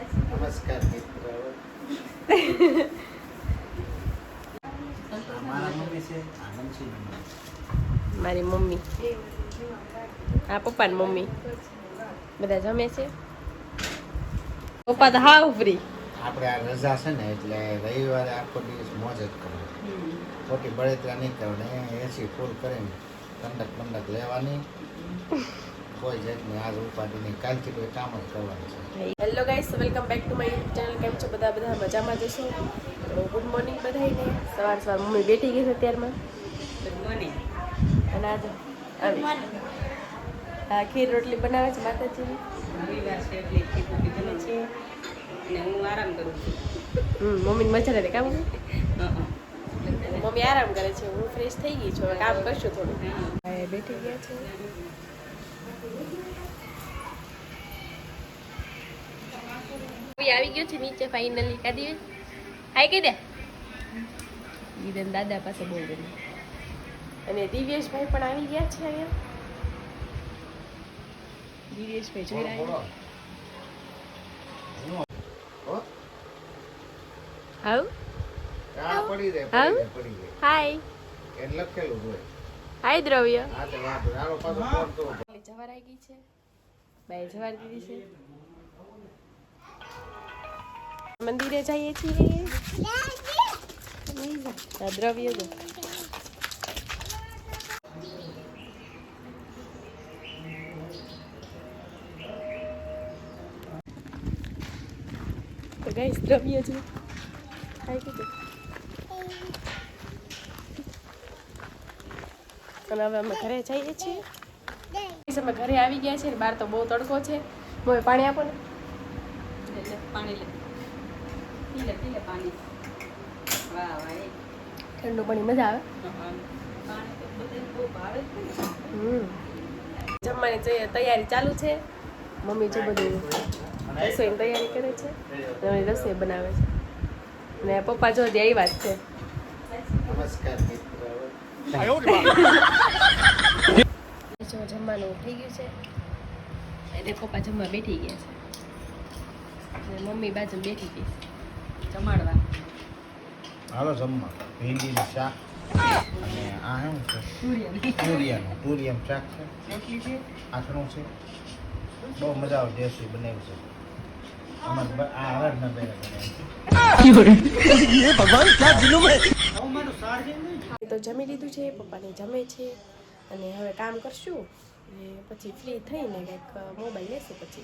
નમસ્કાર મિત્રો. મારા મમ્મી છે? આનંદસિંહ મારી મમ્મી. આ પપ્પાની મમ્મી. બધા જમે છે? પપ્પા તો હાવ ફ્રી આપણે આ રજા છે ને એટલે રવિવારે આખો દિવસ મોજ જ કરો ખોટી બળતરા નહીં કરવાની એસી ફૂલ કરીને ઠંડક ઠંડક લેવાની. કોઈ જાતની આજ ઉપાધિ નહીં કાલથી કોઈ કામ જ કરવાનું છે. Hello guys welcome back to my channel કેમ છો બધા? બધા મજામાં જશો તો ગુડ મોર્નિંગ બધાને સવાર સવાર મમ્મી બેઠી ગઈ છે અત્યારમાં. અને આજે આવી. હા ખીર રોટલી બનાવે છે માતાજીની. અને હું આરામ કરું છું. હમ મમ્મીને મજા રહે કામ. મમ્મી આરામ કરે છે. હું ફ્રેશ થઈ ગઈ છું. કામ કરશું થોડું. બેઠી ગયા છે. કોઈ આવી ગયો છે નીચે ફાઇનલી કાદી હાય કહી દે. દીદન દાદા પાસે બોલ દે. અને દિવ્યેશભાઈ પણ આવી ગયા છે અહીંયા. દિવ્યેશભાઈ જોઈ રહ્યા હો? હાઉ? આ પડી રહે પડી રહે હાય. એને લખેલું હોય. હાય દ્રવ્ય. આ તો. પાછો ફોન જવાર આવી ગઈ છે. બાય જવાર દીધી છે. મંદિરે જઈએ છીએ. દ્રવ્ય તો ગાઈસ દ્રવ્ય છે. ખાઈ અને હવે અમે ઘરે જઈએ છીએ. અમે ઘરે આવી ગયા છે બહાર તો બહુ તડકો છે. મોય પાણી આપો ને. પાણી લે પી લે પી લે પાણી વાહ વાહ એ ઠંડુ પાણી મજા આવે. જમવાની તૈયારી ચાલુ છે. મમ્મી જો બધું રસોઈની તૈયારી કરે છે અને રસોઈ બનાવે છે. ને પપ્પા જો આવ્યા જ છે. નમસ્કાર મિત્રો. જો જમવાનું થઈ ગયું છે. એટલે પપ્પા જમવા બેઠી ગયા છે. મમ્મી બાજુ બેઠી ગઈ જમાડવા. હાલો જમવા. ભીંડીનું શાક. અને આ શું છે? તુરિયાનું. તુરિયાનું. શાક છે. આથણું છે. બહુ મજા આવે દેશી બનાવ્યું છે. અમારે તો જમી લીધું છે પપ્પાને જમે છે. અને હવે કામ કરશું. અને પછી ફ્રી થઈને કંઈક મોબાઈલ લેશું પછી.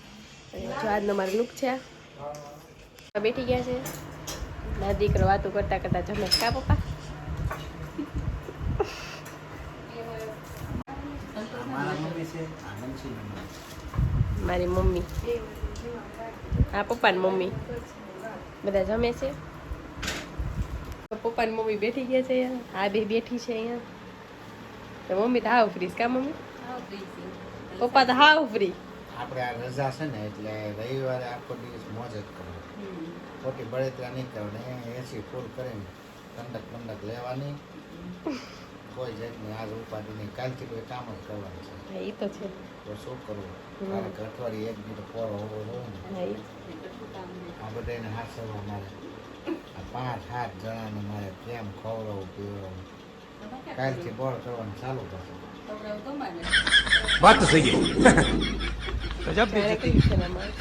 અને જો આજનો મારો લુક છે બેઠી ગયા છે. ના દીકરો વાતો કરતા કરતા જમે છે. કા પપ્પા? મારા મમ્મી છે આનંદસિંહ મમ્મી. મારી મમ્મી. આ પપ્પાની મમ્મી. બધા જમે છે? પપ્પાની મમ્મી બેઠી ગયા છે અહીંયા. આ બે બેઠી છે અહીંયા. તો મમ્મી તો હાવ ફ્રી કા મમ્મી? પપ્પા તો હાવ ફ્રી આપણે આ રજા છે ને એટલે રવિવારે આખો દિવસ મોજ જ કરવો. ખોટી બળતરા નહીં કરવાની એસી ફૂલ કરીને કંડક કંડક લેવાની. કોઈ જાતની આજ ઉપાડી નહીં કાલથી કોઈ કામ જ કરવાનું છે. એ તો છે. તો શું કરવું? મારે અઠવાડિયે એક બીજો પોરો હોવો જોઈએ ને. આ બધાને હાથ સરવા મારે. આ પાંચ સાત જણાને મારે કેમ ખવડાવવું પીવડાવવું કાલથી બોર કરવાનું ચાલુ થશે વાત થઈ ગઈ. गजब ત્યારે કઈ છે ને અમારે?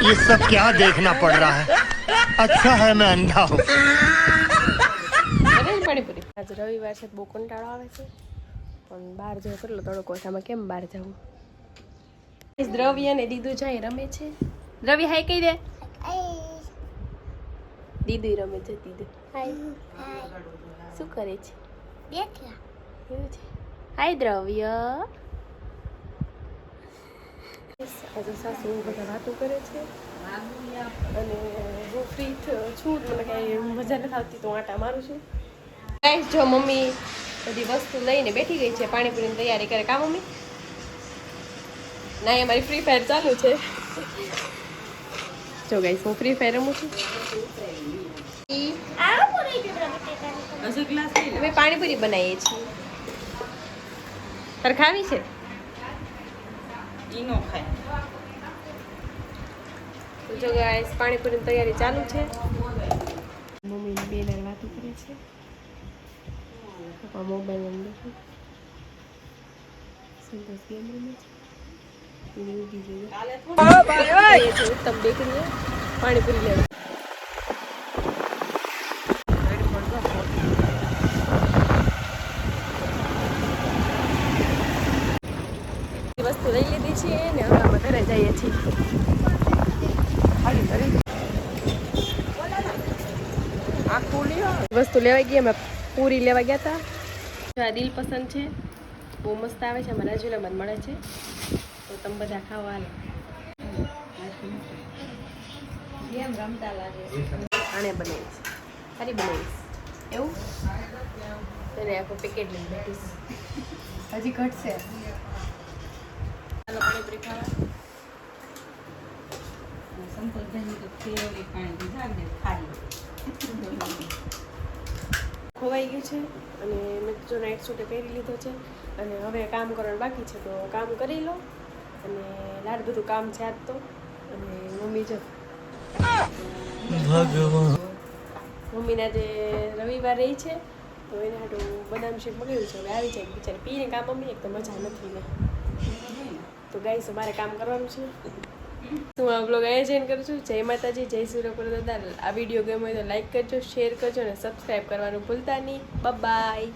ये सब क्या देखना पड़ रहा है अच्छा है मैं अंधा हूँ બને ને પાણીપુરી આજે રવિવાર છે તો બહુ કંટાળો આવે છે પણ બહાર જવું કેટલો તડકો છે આમાં કેમ બહાર જવું દ્રવ્ય ને દીદુ જાય રમે છે દ્રવ્ય હાય કહી દે દીદુ રમે છે દીદુ હાય શું કરે છે એવું છે હાય દ્રવ્ય આજે સાસુ બધા વાતો કરે છે. અને હું ફ્રી છું મને કાંઈ મજા નથી આવતી તો આટા મારું છું. ગાઈસ જો મમ્મી બધી વસ્તુ લઈને બેઠી ગઈ છે, પાણીપુરીની તૈયારી કરે. કા મમ્મી? ના, એ મારી ફ્રી ફાયર ચાલુ છે. જો ગાઈસ હું ફ્રી ફાયર રમું છું. હજુ અમે પાણીપુરી બનાવીએ છીએ. તારે ખાવી છે? ઈ નો ખાય. તો જો ગાઈસ પાણીપુરીની તૈયારી ચાલુ છે. મમ્મી બે દર વાતો કરે છે. પપ્પા મોબાઈલ અંદર છે. સંતોષ ગેમ રમે છે. ઉત્તમ બેકરી પાણીપુરી લેવા. વસ્તુ લઈ લીધી છે ને હવે અમે ઘરે જઈએ છીએ. વસ્તુ લેવા ગયા અમે પૂરી લેવા ગયા હતા જો આ દિલ પસંદ છે બહુ મસ્ત આવે છે અમારા રાજુલામાં જ મળે છે. તો તમે બધા ખાવા ગેમ રમતા લાગે? આને બનાવીશ. ફરી બનાવીશ. એવું? તને આખું પેકેટ લઈ બેઠીશ હજી ઘટશે. ખોવાઈ ગયું છે અને મેં જો નાઇટ સૂટે પહેરી લીધો છે અને હવે કામ કરવાનું બાકી છે તો કામ કરી લો અને લાડ બધું કામ છે આજ તો અને મમ્મી જો. મમ્મીના જે રવિવાર રહી છે તો એને હાટું બદામ શેક મગાવ્યું છે. હવે આવી જાય બિચારી. પીને કામ મમ્મી એક તો મજા નથી ને. તો ગાઈસ મારે કામ કરવાનું છે. હું આ બ્લોગ અહીંયા જોઈન કરું છું. જય માતાજી, જય સુરપુર દાદા. આ વીડિયો ગમ્યો હોય તો લાઈક કરજો શેર કરજો અને સબસ્ક્રાઈબ કરવાનું ભૂલતા નહીં. બાય